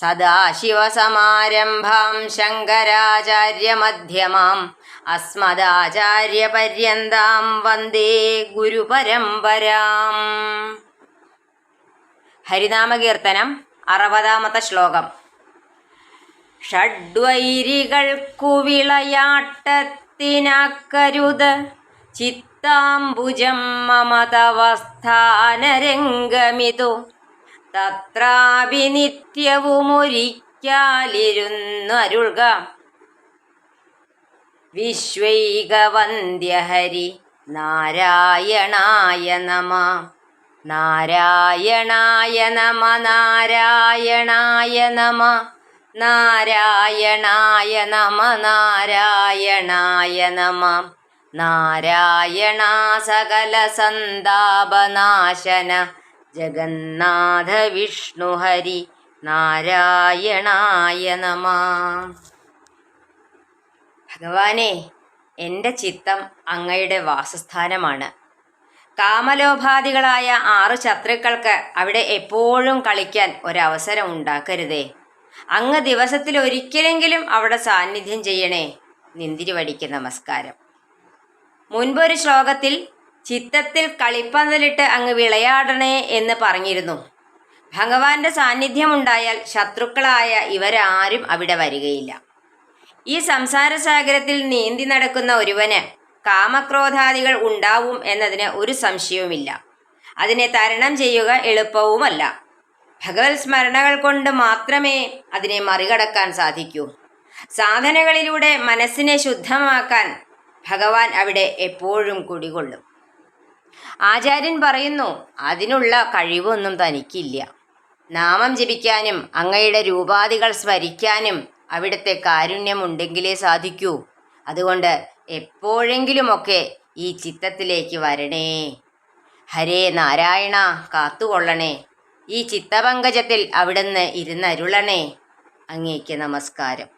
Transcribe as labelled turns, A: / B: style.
A: സദാശിവസമാരംഭാം ശങ്കരാചാര്യമധ്യമാം. അസ്മദാചാര്യപര്യന്താം വന്ദേ ഗുരുപരമ്പരാം. ഹരിനാമകീർത്തനം അറുപതാമത്തെ ശ്ലോകം. ഷഡ്വൈരികൾക്കുവിളയാട്ടത്തിനാക്കരുത് ചിത്താംബുജം മമതവസ്ഥാനരംഗമിതു. തവ സ്ഥാനരംഗമിതു തത്രാപി നിത്യവുമൊരിക്കാലിരുന്നരുൾക വിശ്വൈകവന്ദ്യഹരി നാരായണായ നമ. നാരായണായ നമ നാരായണായ നമ. നാരായണായ നമ നാരായണായ നമ. നാരായണ സകല സന്താപനാശന. ജഗന്നാഥ വിഷ്ണു ഹരി നാരായണായ നമ. ഭഗവാനെ എന്റെ ചിത്തം അങ്ങയുടെ വാസസ്ഥാനമാണ്. കാമലോഭാദികളായ ആറു ശത്രുക്കൾക്ക് അവിടെ എപ്പോഴും കളിക്കാൻ ഒരവസരം ഉണ്ടാക്കരുതേ. അങ്ങ് ദിവസത്തിൽ ഒരിക്കലെങ്കിലും അവിടെ സാന്നിധ്യം ചെയ്യണേ. നിന്തിരിവടിക്ക് നമസ്കാരം. മുൻപൊരു ശ്ലോകത്തിൽ ചിത്തത്തിൽ കളിപ്പന്തലിട്ട് അങ്ങ് വിളയാടണേ എന്ന് പറഞ്ഞിരുന്നു. ഭഗവാന്റെ സാന്നിധ്യമുണ്ടായാൽ ശത്രുക്കളായ ഇവരാരും അവിടെ വരികയില്ല. ഈ സംസാരസാഗരത്തിൽ നീന്തി നടക്കുന്ന ഒരുവന് കാമക്രോധാദികൾ ഉണ്ടാവും എന്നതിന് ഒരു സംശയവുമില്ല. അതിനെ തരണം ചെയ്യുക എളുപ്പവുമല്ല. ഭഗവത് സ്മരണകൾ കൊണ്ട് മാത്രമേ അതിനെ മറികടക്കാൻ സാധിക്കൂ. സാധനകളിലൂടെ മനസ്സിനെ ശുദ്ധമാക്കാൻ ഭഗവാൻ അവിടെ എപ്പോഴും കുടികൊള്ളും. ആചാര്യൻ പറയുന്നു അതിനുള്ള കഴിവൊന്നും തനിക്കില്ല. നാമം ജപിക്കാനും അങ്ങയുടെ രൂപാദികൾ സ്മരിക്കാനും അവിടുത്തെ കാരുണ്യമുണ്ടെങ്കിലേ സാധിക്കൂ. അതുകൊണ്ട് എപ്പോഴെങ്കിലുമൊക്കെ ഈ ചിത്തത്തിലേക്ക് വരണേ. ഹരേ നാരായണ കാത്തുകൊള്ളണേ. ഈ ചിത്തപങ്കജത്തിൽ അവിടുന്ന് ഇരുന്നരുളണേ. അങ്ങേക്ക് നമസ്കാരം.